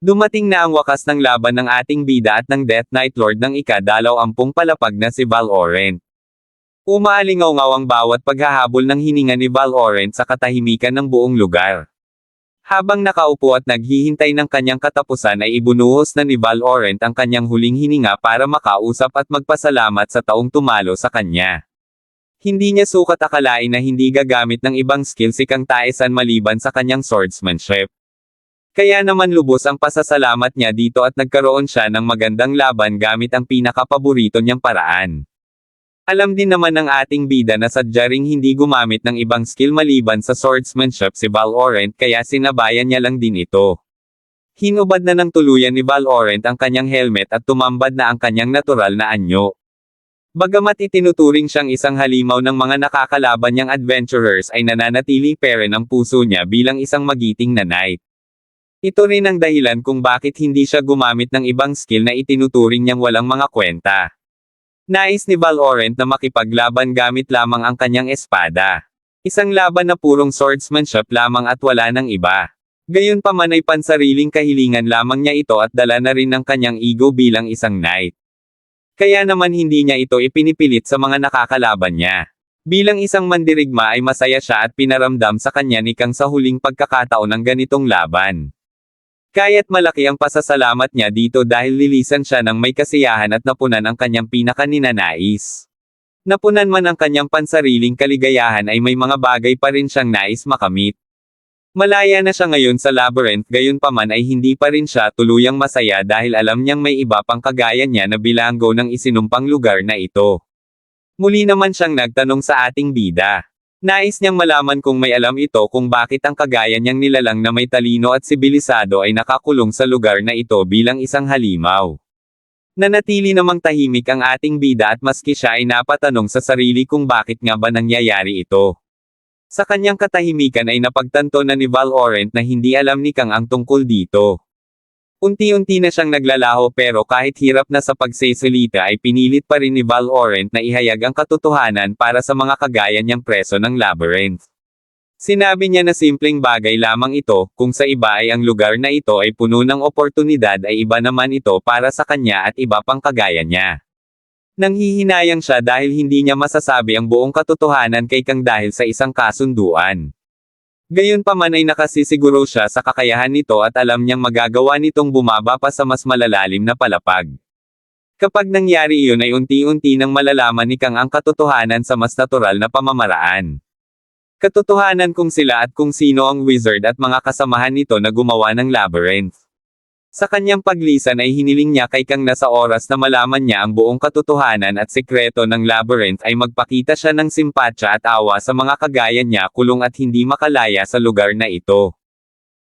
Dumating na ang wakas ng laban ng ating bida at ng Death Knight Lord ng ikadalaw ampung palapag na si Valorant. Umaalingaw-ngaw ang bawat paghahabol ng hininga ni Valorant sa katahimikan ng buong lugar. Habang nakaupo at naghihintay ng kanyang katapusan ay ibunuhos na ni Valorant ang kanyang huling hininga para makausap at magpasalamat sa taong tumalo sa kanya. Hindi niya sukat akalain na hindi gagamit ng ibang skill si Kang Taesan maliban sa kanyang swordsmanship. Kaya naman lubos ang pasasalamat niya dito at nagkaroon siya ng magandang laban gamit ang pinakapaborito niyang paraan. Alam din naman ng ating bida na sadya ring hindi gumamit ng ibang skill maliban sa swordsmanship si Valorant kaya sinabayan niya lang din ito. Hinubad na ng tuluyan ni Valorant ang kanyang helmet at tumambad na ang kanyang natural na anyo. Bagamat itinuturing siyang isang halimaw ng mga nakakalaban niyang adventurers ay nananatili pa rin ang puso niya bilang isang magiting na knight. Ito rin ang dahilan kung bakit hindi siya gumamit ng ibang skill na itinuturing niyang walang mga kwenta. Nais ni Valorant na makipaglaban gamit lamang ang kanyang espada. Isang laban na purong swordsmanship lamang at wala ng iba. Gayunpaman ay pansariling kahilingan lamang niya ito at dala na rin ng kanyang ego bilang isang knight. Kaya naman hindi niya ito ipinipilit sa mga nakakalaban niya. Bilang isang mandirigma ay masaya siya at pinaramdam sa kanya ni Kang sa huling pagkakataon ng ganitong laban. Kaya't malaki ang pasasalamat niya dito dahil lilisan siya ng may kasiyahan at napunan ang kanyang pinakaninanais. Napunan man ang kanyang pansariling kaligayahan ay may mga bagay pa rin siyang nais makamit. Malaya na siya ngayon sa labyrinth gayon pa man ay hindi pa rin siya tuluyang masaya dahil alam niyang may iba pang kagaya niya na bilanggo ng isinumpang lugar na ito. Muli naman siyang nagtanong sa ating bida. Nais niyang malaman kung may alam ito kung bakit ang kagaya niyang nilalang na may talino at sibilisado ay nakakulong sa lugar na ito bilang isang halimaw. Nanatili namang tahimik ang ating bida at maski siya ay napatanong sa sarili kung bakit nga ba nangyayari ito. Sa kanyang katahimikan ay napagtanto na ni Valorant na hindi alam ni Kang ang tungkol dito. Unti-unti na siyang naglalaho pero kahit hirap na sa pagsesalita ay pinilit pa rin ni Valorant na ihayag ang katotohanan para sa mga kagaya niyang preso ng labyrinth. Sinabi niya na simpleng bagay lamang ito, kung sa iba ay ang lugar na ito ay puno ng oportunidad ay iba naman ito para sa kanya at iba pang kagaya niya. Nanghihinayang siya dahil hindi niya masasabi ang buong katotohanan kay Kang dahil sa isang kasunduan. Gayunpaman ay nakasisiguro siya sa kakayahan nito at alam niyang magagawa nitong bumaba pa sa mas malalalim na palapag. Kapag nangyari iyon ay unti-unti nang malalaman ni Kang ang katotohanan sa mas natural na pamamaraan. Katotohanan kung sila at kung sino ang wizard at mga kasamahan nito na gumawa ng labyrinth. Sa kanyang paglisan ay hiniling niya kay Kang na sa oras na malaman niya ang buong katotohanan at sekreto ng labyrinth ay magpakita siya ng simpatya at awa sa mga kagaya niya kulong at hindi makalaya sa lugar na ito.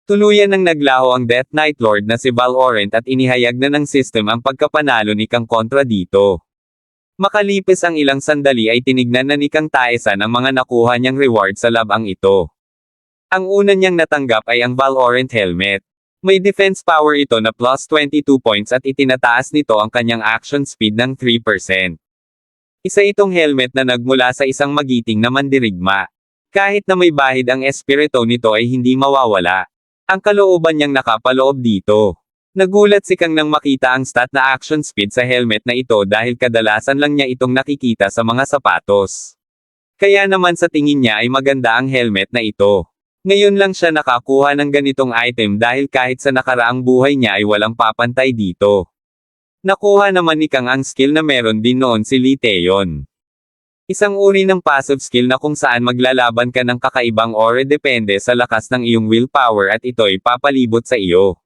Tuluyan nang naglaho ang Death Knight Lord na si Valorant at inihayag na ng system ang pagkapanalo ni Kang kontra dito. Makalipis ang ilang sandali ay tinignan na ni Kang Taesan ang mga nakuha niyang reward sa labang ito. Ang una niyang natanggap ay ang Valorant Helmet. May defense power ito na plus 22 points at itinataas nito ang kanyang action speed ng 3%. Isa itong helmet na nagmula sa isang magiting na mandirigma. Kahit na may bahid ang espiritu nito ay hindi mawawala. Ang kalooban niyang nakapaloob dito. Nagulat si Kang nang makita ang stat na action speed sa helmet na ito dahil kadalasan lang niya itong nakikita sa mga sapatos. Kaya naman sa tingin niya ay maganda ang helmet na ito. Ngayon lang siya nakakuha ng ganitong item dahil kahit sa nakaraang buhay niya ay walang papantay dito. Nakuha naman ni Kang ang skill na meron din noon si Lee Taeyon. Isang uri ng passive skill na kung saan maglalaban ka ng kakaibang ore depende sa lakas ng iyong willpower at ito'y papalibot sa iyo.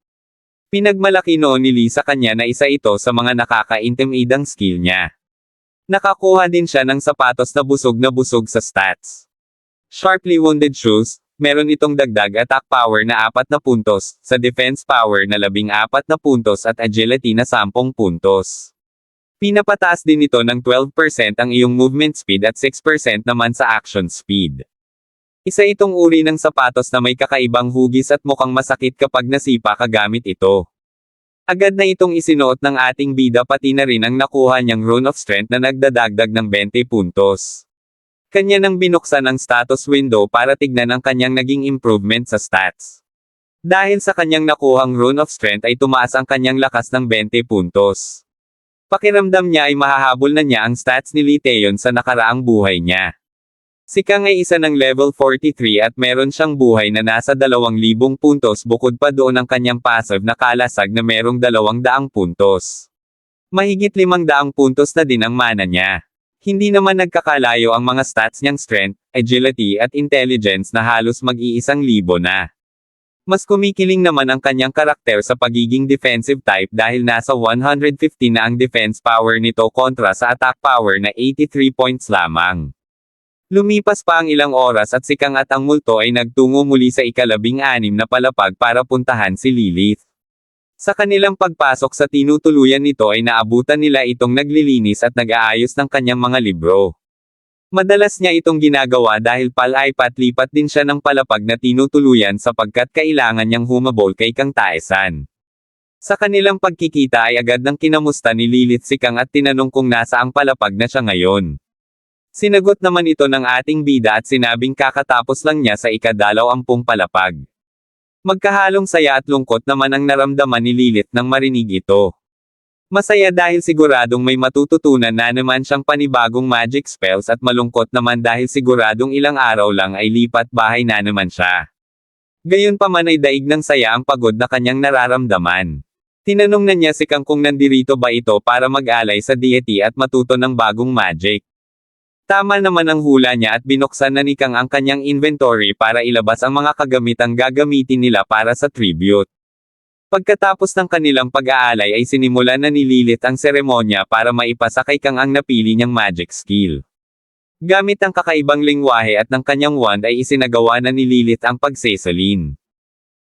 Pinagmalaki noon ni Lee sa kanya na isa ito sa mga nakaka-intimidang skill niya. Nakakuha din siya ng sapatos na busog na busog sa stats. Sharply wounded shoes, meron itong dagdag attack power na 4 na puntos, sa defense power na 14 na puntos at agility na 10 puntos. Pinapataas din ito ng 12% ang iyong movement speed at 6% naman sa action speed. Isa itong uri ng sapatos na may kakaibang hugis at mukhang masakit kapag nasipa ka gamit ito. Agad na itong isinuot ng ating bida pati na rin ang nakuha niyang Rune of Strength na nagdadagdag ng 20 puntos. Kanya nang binuksan ang status window para tignan ang kanyang naging improvement sa stats. Dahil sa kanyang nakuhang Rune of Strength ay tumaas ang kanyang lakas ng 20 puntos. Pakiramdam niya ay mahahabol na niya ang stats ni Liteon sa nakaraang buhay niya. Si Kang ay isa ng level 43 at meron siyang buhay na nasa 2,000 puntos bukod pa doon ang kanyang passive na kalasag na merong 200 puntos. Mahigit 500 puntos na din ang mana niya. Hindi naman nagkakalayo ang mga stats niyang strength, agility at intelligence na halos mag-iisang libo na. Mas kumikiling naman ang kanyang karakter sa pagiging defensive type dahil nasa 150 na ang defense power nito kontra sa attack power na 83 points lamang. Lumipas pa ang ilang oras at si Kang at ang multo ay nagtungo muli sa ikalabing anim na palapag para puntahan si Lilith. Sa kanilang pagpasok sa tinutuluyan nito ay naabutan nila itong naglilinis at nag-aayos ng kanyang mga libro. Madalas niya itong ginagawa dahil pal-ipat-lipat din siya ng palapag na tinutuluyan sapagkat kailangan niyang humabol kay Kang Taesan. Sa kanilang pagkikita ay agad nang kinamusta ni Lilith si Kang at tinanong kung nasa ang palapag na siya ngayon. Sinagot naman ito ng ating bida at sinabing kakatapos lang niya sa ikadalaw ampung palapag. Magkahalong saya at lungkot naman ang naramdaman ni Lilith nang marinig ito. Masaya dahil siguradong may matututunan na naman siyang panibagong magic spells at malungkot naman dahil siguradong ilang araw lang ay lipat bahay na naman siya. Gayon pa man ay daig ng saya ang pagod na kanyang nararamdaman. Tinanong na niya si Kang kung nandirito ba ito para mag-alay sa deity at matuto ng bagong magic. Tama naman ang hula niya at binuksan na ni Kang ang kanyang inventory para ilabas ang mga kagamitang gagamitin nila para sa tribute. Pagkatapos ng kanilang pag-aalay ay sinimulan na ni Lilith ang seremonya para maipasa kay Kang ang napili niyang magic skill. Gamit ang kakaibang lingwahe at ng kanyang wand ay isinagawa na ni Lilith ang pagsesalin.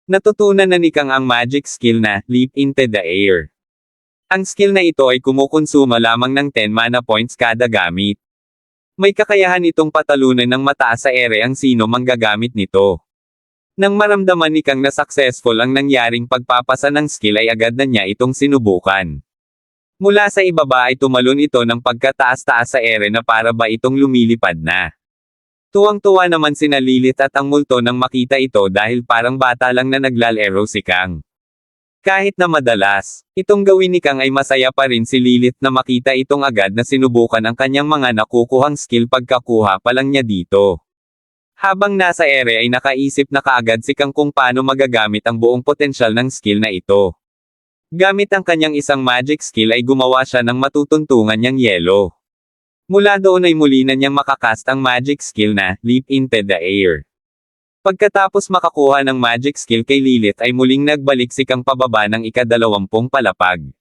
Natutunan na ni Kang ang magic skill na, Leap into the Air. Ang skill na ito ay kumukonsuma lamang ng 10 mana points kada gamit. May kakayahan itong patalunan ng mataas sa ere ang sino manggagamit nito. Nang maramdaman ni Kang na successful ang nangyaring pagpapasa ng skill ay agad na niya itong sinubukan. Mula sa ibaba ay tumalon ito ng pagkataas-taas sa ere na para ba itong lumilipad na. Tuwang-tuwa naman sina Lilith at ang multo nang makita ito dahil parang bata lang na naglalaro si Kang. Kahit na madalas, itong gawin ni Kang ay masaya pa rin si Lilith na makita itong agad na sinubukan ang kanyang mga nakukuhang skill pagkakuha pa lang niya dito. Habang nasa ere ay nakaisip na kaagad si Kang kung paano magagamit ang buong potensyal ng skill na ito. Gamit ang kanyang isang magic skill ay gumawa siya ng matutuntungan niyang yelo. Mula doon ay muli na niyang makakast ang magic skill na, Leap into the Air. Pagkatapos makakuha ng magic skill kay Lilith ay muling nagbalik si Kang pababa ng ikadalawampung palapag.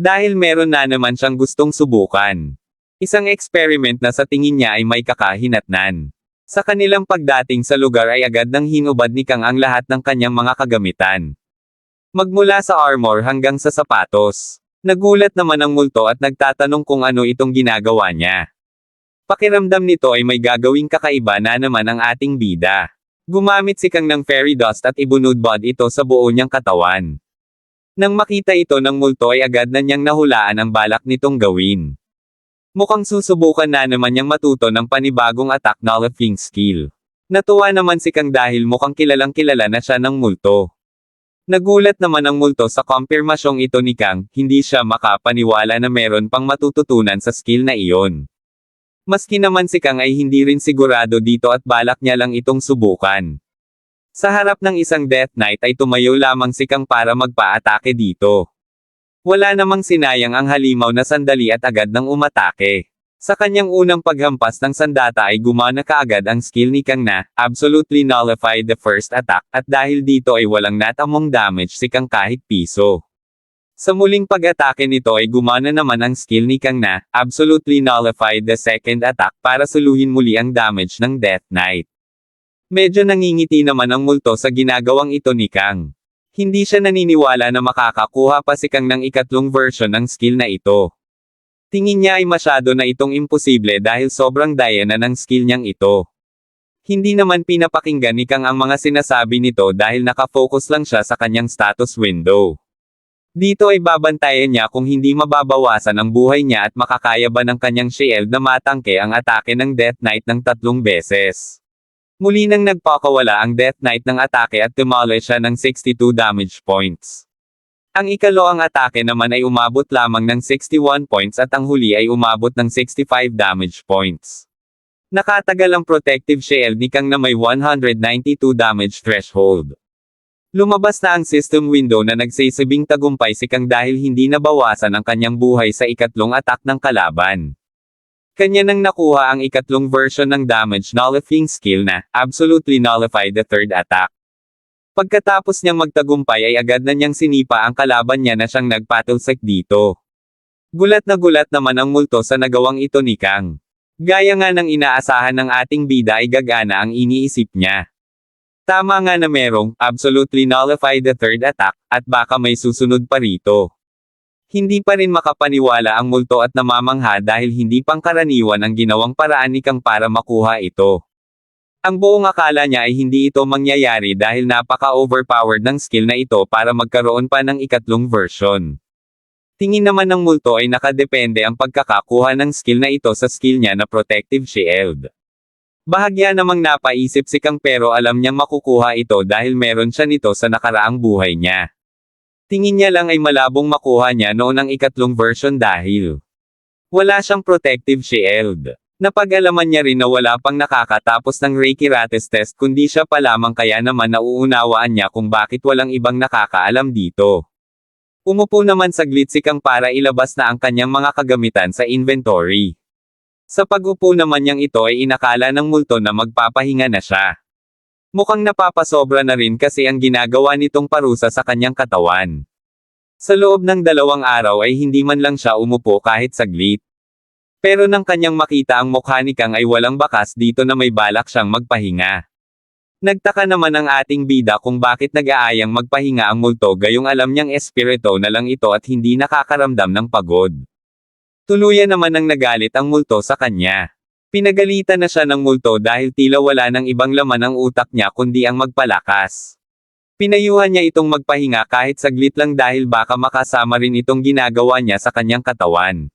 Dahil meron na naman siyang gustong subukan. Isang experiment na sa tingin niya ay may kakahinatnan. Sa kanilang pagdating sa lugar ay agad nang hinubad ni Kang ang lahat ng kanyang mga kagamitan. Magmula sa armor hanggang sa sapatos. Nagulat naman ang multo at nagtatanong kung ano itong ginagawa niya. Pakiramdam nito ay may gagawing kakaiba na naman ang ating bida. Gumamit si Kang ng fairy dust at ibunudbod ito sa buo niyang katawan. Nang makita ito ng multo ay agad na niyang nahulaan ang balak nitong gawin. Mukhang susubukan na naman niyang matuto ng panibagong attack nullifying skill. Natuwa naman si Kang dahil mukhang kilalang kilala na siya ng multo. Nagulat naman ang multo sa kumpirmasyong ito ni Kang, hindi siya makapaniwala na meron pang matututunan sa skill na iyon. Maski naman si Kang ay hindi rin sigurado dito at balak niya lang itong subukan. Sa harap ng isang Death Knight ay tumayo lamang si Kang para magpa-atake dito. Wala namang sinayang ang halimaw na sandali at agad nang umatake. Sa kanyang unang paghampas ng sandata ay gumana kaagad ang skill ni Kang na, absolutely nullify the first attack, at dahil dito ay walang natamong damage si Kang kahit piso. Sa muling pag-atake nito ay gumana naman ang skill ni Kang na, absolutely nullify the second attack para suluhin muli ang damage ng Death Knight. Medyo nangingiti naman ang multo sa ginagawang ito ni Kang. Hindi siya naniniwala na makakakuha pa si Kang ng ikatlong version ng skill na ito. Tingin niya ay masyado na itong imposible dahil sobrang daya na ng skill niyang ito. Hindi naman pinapakinggan ni Kang ang mga sinasabi nito dahil nakafocus lang siya sa kanyang status window. Dito ay babantayan niya kung hindi mababawasan ang buhay niya at makakaya ba ng kanyang shield na matangke ang atake ng Death Knight ng tatlong beses. Muli nang nagpakawala ang Death Knight ng atake at demolish siya ng 62 damage points. Ang ikalo ang atake naman ay umabot lamang ng 61 points at ang huli ay umabot ng 65 damage points. Nakatagal ang protective shield ni Kang na may 192 damage threshold. Lumabas na ang system window na nagsisibing tagumpay si Kang dahil hindi nabawasan ang kanyang buhay sa ikatlong attack ng kalaban. Kanya nang nakuha ang ikatlong version ng damage nullifying skill na, absolutely nullify the third attack. Pagkatapos niyang magtagumpay ay agad na niyang sinipa ang kalaban niya na siyang nagpatulsik dito. Gulat na gulat naman ang multo sa nagawang ito ni Kang. Gaya nga ng inaasahan ng ating bida ay gagana ang iniisip niya. Tama nga na merong, absolutely nullify the third attack, at baka may susunod pa rito. Hindi pa rin makapaniwala ang multo at namamangha dahil hindi pangkaraniwan ang ginawang paraan ni Kang para makuha ito. Ang buong akala niya ay hindi ito mangyayari dahil napaka-overpowered ng skill na ito para magkaroon pa ng ikatlong version. Tingin naman ng multo ay nakadepende ang pagkakakuha ng skill na ito sa skill niya na Protective Shield. Bahagya namang napaisip si Kang pero alam niyang makukuha ito dahil meron siya nito sa nakaraang buhay niya. Tingin niya lang ay malabong makuha niya noon ang ikatlong version dahil wala siyang Protective Shield. Napag-alaman niya rin na wala pang nakakatapos ng Reiki Rates test kundi siya pa lamang kaya naman nauunawaan niya kung bakit walang ibang nakakaalam dito. Umupo naman saglit si Kang para ilabas na ang kanyang mga kagamitan sa inventory. Sa pag-upo naman niyang ito ay inakala ng multo na magpapahinga na siya. Mukhang napapasobra na rin kasi ang ginagawa nitong parusa sa kanyang katawan. Sa loob ng dalawang araw ay hindi man lang siya umupo kahit saglit. Pero nang kanyang makita ang mukha ni Kang ay walang bakas dito na may balak siyang magpahinga. Nagtaka naman ang ating bida kung bakit nag-aayang magpahinga ang multo gayong alam niyang espirito na lang ito at hindi nakakaramdam ng pagod. Tuluyan naman ang nagalit ang multo sa kanya. Pinagalitan na siya ng multo dahil tila wala ng ibang laman ang utak niya kundi ang magpalakas. Pinayuhan niya itong magpahinga kahit saglit lang dahil baka makasama rin itong ginagawa niya sa kanyang katawan.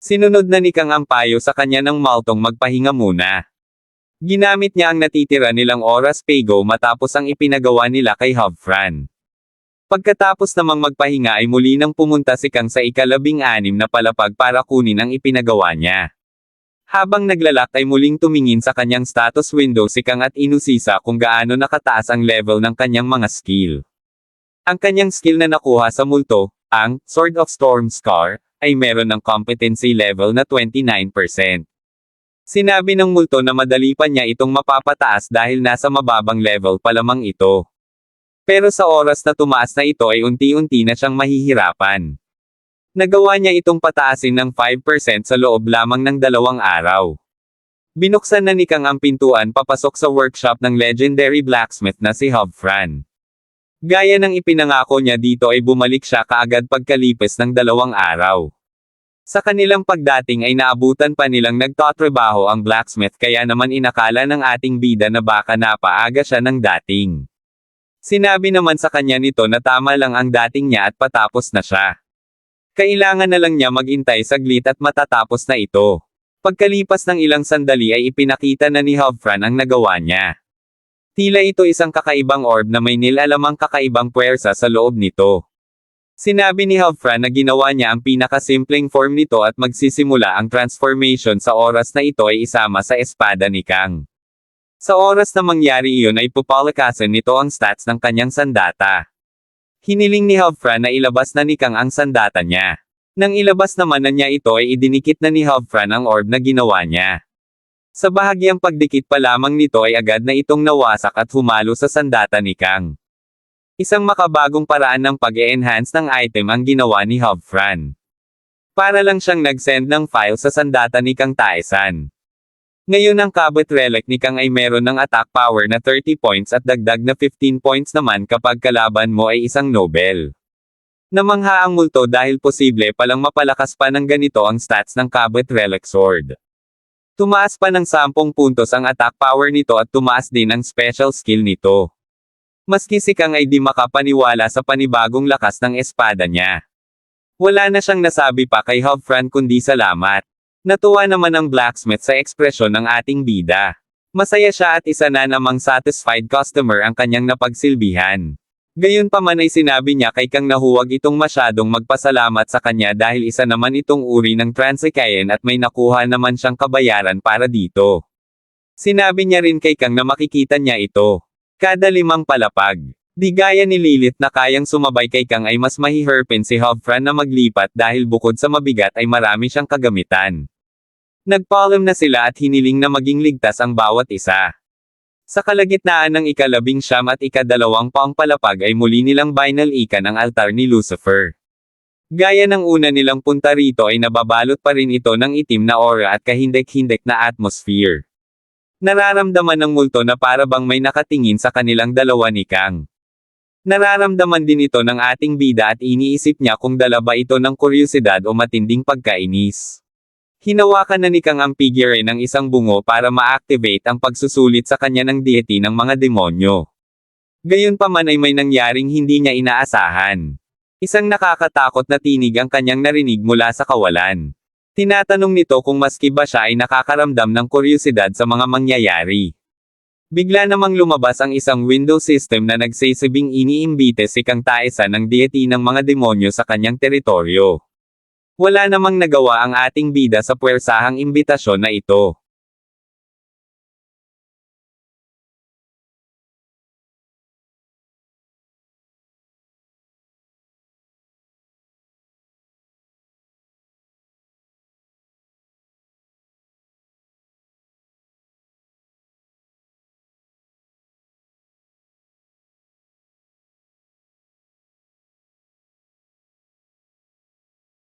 Sinunod na ni Kang ang payo sa kanya ng maltong magpahinga muna. Ginamit niya ang natitira nilang oras paygo matapos ang ipinagawa nila kay Hubfran. Pagkatapos namang magpahinga ay muli nang pumunta si Kang sa ikalabing anim na palapag para kunin ang ipinagawa niya. Habang naglalak ay muling tumingin sa kanyang status window si Kang at inusisa kung gaano nakataas ang level ng kanyang mga skill. Ang kanyang skill na nakuha sa multo, ang Sword of Storm Scar, ay meron ng competency level na 29%. Sinabi ng multo na madali pa niya itong mapapataas dahil nasa mababang level pa lamang ito. Pero sa oras na tumaas na ito ay unti-unti na siyang mahihirapan. Nagawa niya itong pataasin ng 5% sa loob lamang ng dalawang araw. Binuksan na ni Kang ang pintuan papasok sa workshop ng legendary blacksmith na si Hubfran. Gaya ng ipinangako niya dito ay bumalik siya kaagad pagkalipis ng dalawang araw. Sa kanilang pagdating ay naabutan pa nilang nagtatrabaho ang blacksmith kaya naman inakala ng ating bida na baka napaaga siya ng dating. Sinabi naman sa kanya nito na tama lang ang dating niya at patapos na siya. Kailangan na lang niya magintay saglit at matatapos na ito. Pagkalipas ng ilang sandali ay ipinakita na ni Hubfran ang nagawa niya. Tila ito isang kakaibang orb na may nilalamang kakaibang puwersa sa loob nito. Sinabi ni Hubfran na ginawa niya ang pinakasimpleng form nito at magsisimula ang transformation sa oras na ito ay isama sa espada ni Kang. Sa oras na mangyari iyon ay pupalakasan nito ang stats ng kanyang sandata. Hiniling ni Hubfran na ilabas na ni Kang ang sandata niya. Nang ilabas naman na niya ito ay idinikit na ni Hubfran ang orb na ginawa niya. Sa bahagyang pagdikit pa lamang nito ay agad na itong nawasak at humalo sa sandata ni Kang. Isang makabagong paraan ng pag-e-enhance ng item ang ginawa ni Hubfran. Para lang siyang nag-send ng file sa sandata ni Kang Taesan. Ngayon ang Kabut Relic ni Kang ay meron ng attack power na 30 points at dagdag na 15 points naman kapag kalaban mo ay isang Nobel. Namangha ang multo dahil posible palang mapalakas pa ng ganito ang stats ng Kabut Relic Sword. Tumaas pa ng 10 puntos ang attack power nito at tumaas din ang special skill nito. Maski si Kang ay di makapaniwala sa panibagong lakas ng espada niya. Wala na siyang nasabi pa kay Hubfran kundi salamat. Natuwa naman ang blacksmith sa ekspresyon ng ating bida. Masaya siya at isa na namang satisfied customer ang kanyang napagsilbihan. Gayunpaman ay sinabi niya kay Kang na huwag itong masyadong magpasalamat sa kanya dahil isa naman itong uri ng transikayan at may nakuha naman siyang kabayaran para dito. Sinabi niya rin kay Kang na makikita niya ito. Kada limang palapag. Di gaya ni Lilith na kayang sumabay kay Kang ay mas mahiherpin si Hofran na maglipat dahil bukod sa mabigat ay marami siyang kagamitan. Nagpaalam na sila at hiniling na maging ligtas ang bawat isa. Sa kalagitnaan ng ikalabing siyam at ikadalawang pang palapag ay muli nilang binal-ikan ang altar ni Lucifer. Gaya ng una nilang punta rito ay nababalot pa rin ito ng itim na aura at kahindek-hindek na atmosphere. Nararamdaman ng multo na para bang may nakatingin sa kanilang dalawa ni Kang. Nararamdaman din ito ng ating bida at iniisip niya kung dala ba ito ng kuryosidad o matinding pagkainis. Hinawakan na ni Kang ang figure ng isang bungo para ma-activate ang pagsusulit sa kanya ng deity ng mga demonyo. Gayunpaman ay may nangyaring hindi niya inaasahan. Isang nakakatakot na tinig ang kanyang narinig mula sa kawalan. Tinatanong nito kung maski ba siya ay nakakaramdam ng kuryosidad sa mga mangyayari. Bigla namang lumabas ang isang window system na nagsisibing iniimbite si Kang Taesa ng deity ng mga demonyo sa kanyang teritoryo. Wala namang nagawa ang ating bida sa puwersahang imbitasyon na ito.